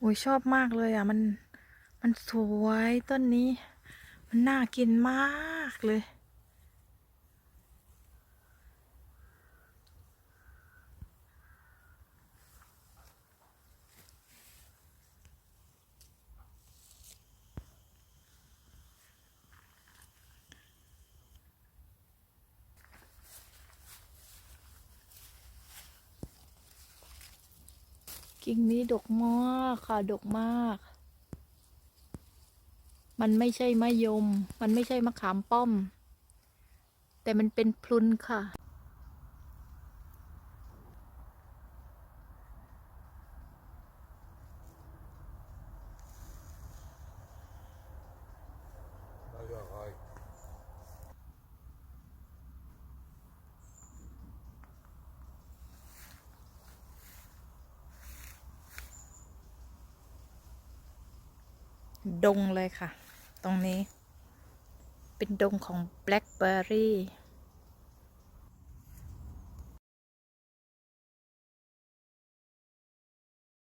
โอ้ยชอบมากเลยอะ มัน มันสวยต้นนี้ มันน่ากินมากเลย กิ่งนี้ดกมากค่ะดกมาก มันไม่ใช่มะยม มันไม่ใช่มะขามป้อม แต่มันเป็นพลุนค่ะ ดงเลยค่ะ ตรงนี้ เป็นดงของแบล็คเบอร์รี่